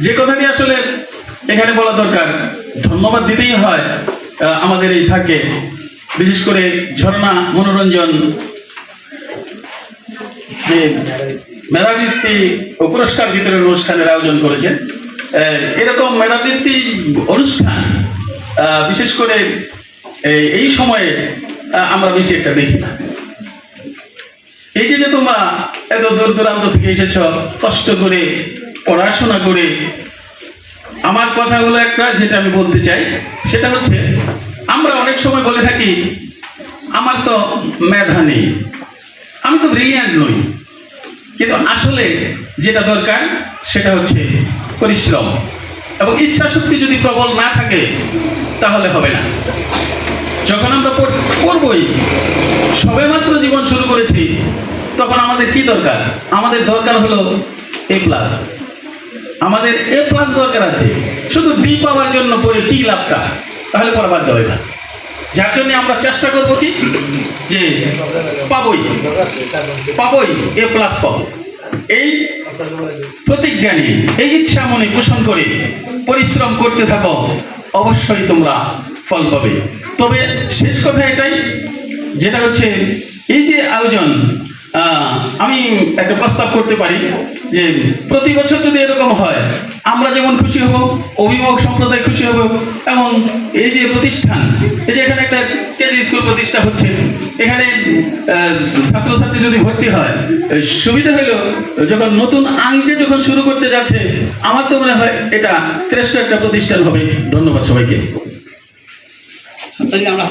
যে কথাটি আসলে এখানে বলা দরকার, ধন্যবাদ দিতেই হয় আমাদের এই স্যারকে। বিশেষ করে ঝর্ণা মনোরঞ্জন, যে মেধাবৃত্তি ও পুরস্কার বিতরণ অনুষ্ঠানের আয়োজন করেছেন। এরকম মেধাবৃত্তি অনুষ্ঠান বিশেষ করে এই- সময়ে আমরা বেশি একটা দেখি না। এই যে তোমরা এত দূর দূরান্ত থেকে এসেছ, কষ্ট করে পড়াশোনা করে আমার কথাগুলো একটা যেটা আমি বলতে চাই, সেটা হচ্ছে, আমরা অনেক সময় বলে থাকি, আমার তো মেধা নেই, আমি তো ব্রিলিয়ান্ট নই। কিন্তু আসলে যেটা দরকার, সেটা হচ্ছে পরিশ্রম। এবং ইচ্ছা শক্তি যদি প্রবল না থাকে, তাহলে হবে না। যখন আমরা পড়- পড়বই সবেমাত্র জীবন শুরু করেছি, তখন আমাদের কি দরকার? আমাদের দরকার হলো এ প্লাস আমাদের এ প্লাস দরকার আছে। শুধু ডি পাওয়ার জন্য পড়ে কি লাভটা? তাহলে পড়া বাধ্য হয় না। যার জন্য আমরা চেষ্টা করব কি? যে পাবই। পাবই এ প্লাস পাবো। এই প্রতিজ্ঞা নিয়ে এই ইচ্ছা মনে পোষণ করে পরিশ্রম করতে থাকো। অবশ্যই তোমরা ফল পাবে। তবে শেষ কথা এটাই, যেটা হচ্ছে এই যে আয়োজন আমি একটা প্রস্তাব করতে পারি যে প্রতি বছর যদি এরকম হয়, আমরা যেমন খুশি হব অভিভাবক সম্প্রদায় খুশি হব এবং এই যে প্রতিষ্ঠান, এই যে এখানে একটা কেজি স্কুল প্রতিষ্ঠা হচ্ছে, এখানে ছাত্রছাত্রী যদি ভর্তি হয় সুবিধা হলো, যখন নতুন আঙ্কে যখন শুরু করতে যাচ্ছে, আমার তো মনে হয় এটা শ্রেষ্ঠ একটা প্রতিষ্ঠান হবে। ধন্যবাদ সবাইকে। আমরা